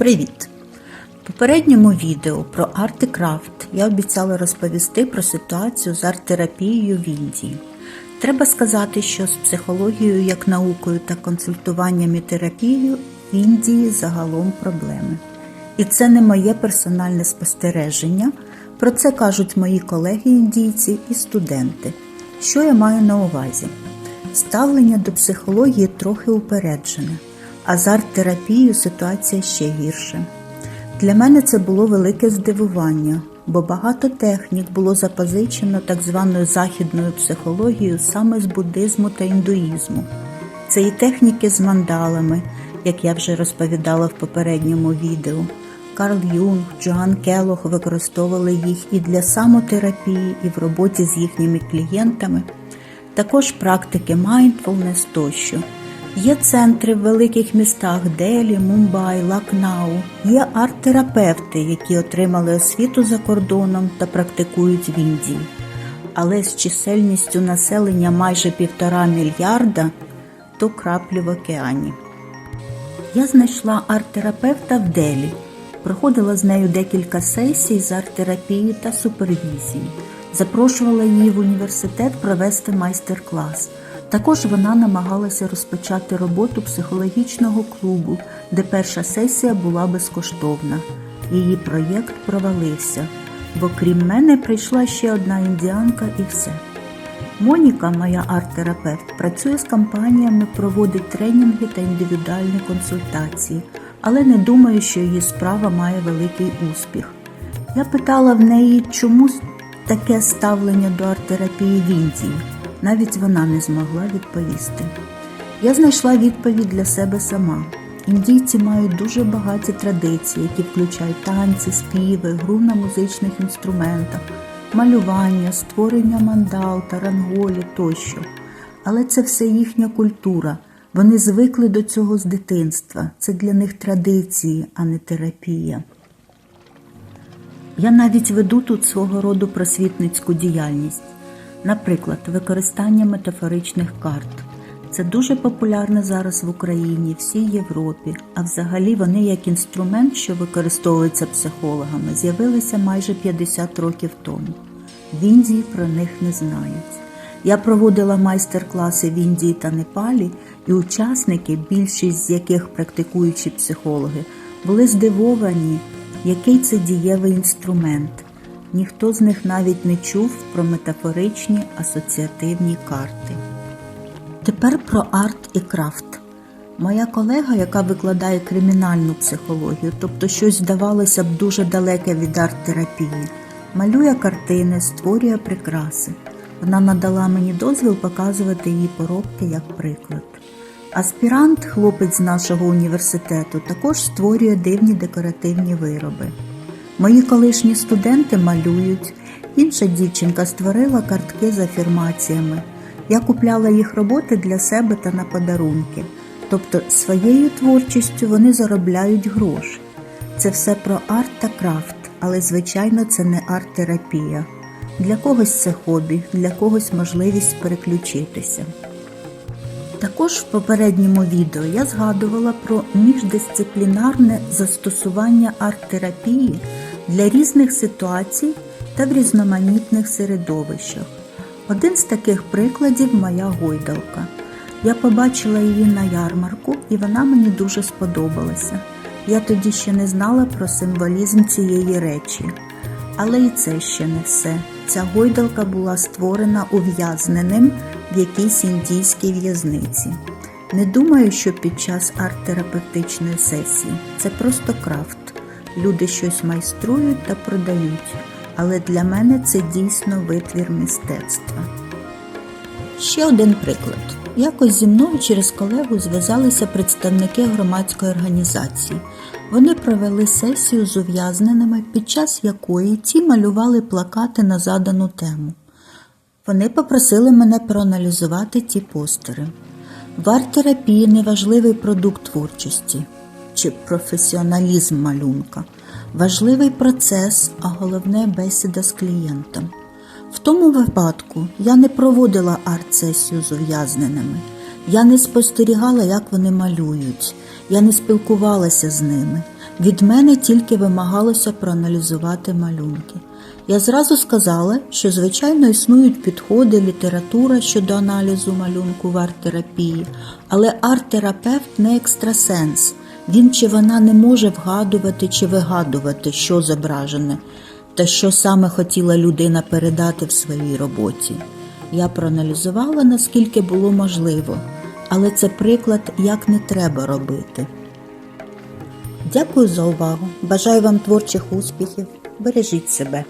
Привіт! В попередньому відео про арт і крафт я обіцяла розповісти про ситуацію з арт-терапією в Індії. Треба сказати, що з психологією як наукою та консультуванням і терапією в Індії загалом проблеми. І це не моє персональне спостереження. Про це кажуть мої колеги-індійці і студенти. Що я маю на увазі? Ставлення до психології трохи упереджене, а з ситуація ще гірше. Для мене це було велике здивування, бо багато технік було запозичено так званою західною психологією саме з буддизму та індуїзму. Це і техніки з мандалами, як я вже розповідала в попередньому відео. Карл Юнг, Джоан Келох використовували їх і для самотерапії, і в роботі з їхніми клієнтами, також практики mindfulness тощо. Є центри в великих містах Делі, Мумбай, Лакнау. Є арт-терапевти, які отримали освіту за кордоном та практикують в Індії. Але з чисельністю населення майже півтора мільярда то краплі в океані. Я знайшла арт-терапевта в Делі. Проходила з нею декілька сесій з арт-терапії та супервізії. Запрошувала її в університет провести майстер-клас. Також вона намагалася розпочати роботу психологічного клубу, де перша сесія була безкоштовна. Її проєкт провалився, бо крім мене прийшла ще одна індіанка і все. Моніка, моя арт-терапевт, працює з компаніями, проводить тренінги та індивідуальні консультації, але не думаю, що її справа має великий успіх. Я питала в неї, чому таке ставлення до арт-терапії в Індії. Навіть вона не змогла відповісти. Я знайшла відповідь для себе сама. Індійці мають дуже багаті традиції, які включають танці, співи, гру на музичних інструментах, малювання, створення мандал, таранголі тощо. Але це все їхня культура. Вони звикли до цього з дитинства. Це для них традиції, а не терапія. Я навіть веду тут свого роду просвітницьку діяльність. Наприклад, використання метафоричних карт. Це дуже популярно зараз в Україні, всій Європі, а взагалі вони як інструмент, що використовується психологами, з'явилися майже 50 років тому. В Індії про них не знають. Я проводила майстер-класи в Індії та Непалі, і учасники, більшість з яких практикуючі психологи, були здивовані, який це дієвий інструмент. Ніхто з них навіть не чув про метафоричні асоціативні карти. Тепер про арт і крафт. Моя колега, яка викладає кримінальну психологію, тобто щось здавалося б дуже далеке від арт-терапії, малює картини, створює прикраси. Вона надала мені дозвіл показувати її поробки як приклад. Аспірант, хлопець з нашого університету, також створює дивні декоративні вироби. Мої колишні студенти малюють, інша дівчинка створила картки з афірмаціями. Я купляла їх роботи для себе та на подарунки. Тобто своєю творчістю вони заробляють гроші. Це все про арт та крафт, але звичайно це не арт-терапія. Для когось це хобі, для когось можливість переключитися. Також в попередньому відео я згадувала про міждисциплінарне застосування арт-терапії для різних ситуацій та в різноманітних середовищах. Один з таких прикладів моя гойдалка. Я побачила її на ярмарку, і вона мені дуже сподобалася. Я тоді ще не знала про символізм цієї речі. Але і це ще не все. Ця гойдалка була створена ув'язненим в якійсь індійській в'язниці. Не думаю, що під час арт-терапевтичної сесії це просто крафт. Люди щось майструють та продають, але для мене це дійсно витвір мистецтва. Ще один приклад. Якось зі мною через колегу зв'язалися представники громадської організації. Вони провели сесію з ув'язненими, під час якої ті малювали плакати на задану тему. Вони попросили мене проаналізувати ті постери. В арт-терапії неважливий продукт творчості чи професіоналізм малюнка, важливий процес, а головне бесіда з клієнтом. В тому випадку я не проводила арт-сесію з ув'язненими. Я не спостерігала, як вони малюють. Я не спілкувалася з ними. Від мене тільки вимагалося проаналізувати малюнки. Я зразу сказала, що звичайно існують підходи, література щодо аналізу малюнку в арт-терапії, але арт-терапевт не екстрасенс. Він чи вона не може вгадувати чи вигадувати, що зображене, та що саме хотіла людина передати в своїй роботі. Я проаналізувала наскільки було можливо, але це приклад, як не треба робити. Дякую за увагу. Бажаю вам творчих успіхів. Бережіть себе.